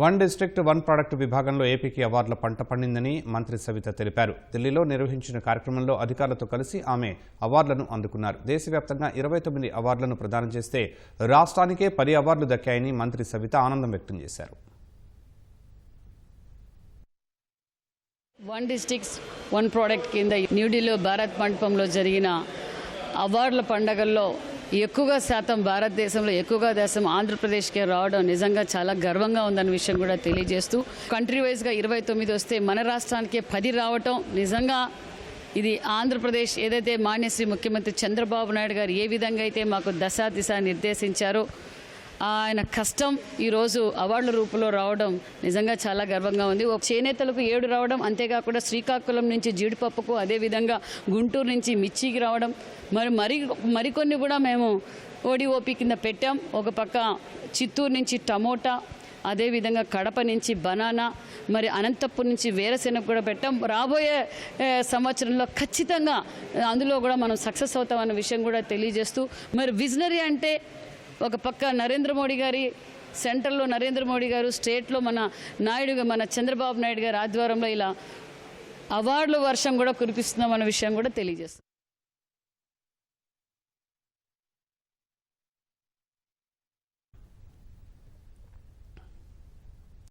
One district one product విభాగంలో ఏపీకి అవార్డుల పంట పండిందని మంత్రి సవిత తెలిపారు. ఢిల్లీలో నిర్వహించిన కార్యక్రమంలో అధికారులతో కలిసి ఆమె అవార్డులను అందుకున్నారు. దేశవ్యాప్తంగా ఇరవై తొమ్మిది అవార్డులను ప్రదానం చేస్తే రాష్ట్రానికే పది అవార్డులు దక్కాయని మంత్రి సవిత ఆనందం వ్యక్తం చేశారు. వన్ డిస్టిక్స్ వన్ ప్రోడక్ట్ కింద న్యూఢిల్లీలో భారత్ మండపంలో జరిగిన అవార్డుల పండగల్లో ఎక్కువగా శాతం భారతదేశంలో ఎక్కువగా దేశం ఆంధ్రప్రదేశ్కే రావడం నిజంగా చాలా గర్వంగా ఉందన్న విషయం కూడా తెలియజేస్తూ కంట్రీ వైజ్గా ఇరవై తొమ్మిది వస్తే మన రాష్ట్రానికే పది రావటం నిజంగా ఇది ఆంధ్రప్రదేశ్ ఏదైతే మాన్యశ్రీ ముఖ్యమంత్రి చంద్రబాబు నాయుడు గారు ఏ విధంగా అయితే మాకు దశ దిశ నిర్దేశించారో ఆయన కష్టం ఈరోజు అవార్డుల రూపంలో రావడం నిజంగా చాలా గర్వంగా ఉంది. ఒక చేనేతలకు ఏడు రావడం అంతేకాకుండా శ్రీకాకుళం నుంచి జీడిపప్పుకు అదేవిధంగా గుంటూరు నుంచి మిర్చికి రావడం మరి మరి మరికొన్ని కూడా మేము ఓడిఓపి కింద పెట్టాం. ఒక పక్క చిత్తూరు నుంచి టమోటా అదేవిధంగా కడప నుంచి బనానా మరి అనంతపురం నుంచి వేరుశెనగ కూడా పెట్టాం. రాబోయే సంవత్సరంలో ఖచ్చితంగా అందులో కూడా మనం సక్సెస్ అవుతామన్న విషయం కూడా తెలియజేస్తూ మరి విజనరీ అంటే ఒక పక్క నరేంద్ర మోడీ గారి సెంటర్లో నరేంద్ర మోడీ గారు స్టేట్లో మన నాయుడు మన చంద్రబాబు నాయుడు గారి ఆధ్వర్యంలో ఇలా అవార్డుల వర్షం కూడా కురిపిస్తున్నాం అన్న విషయం కూడా తెలియజేస్తుంది.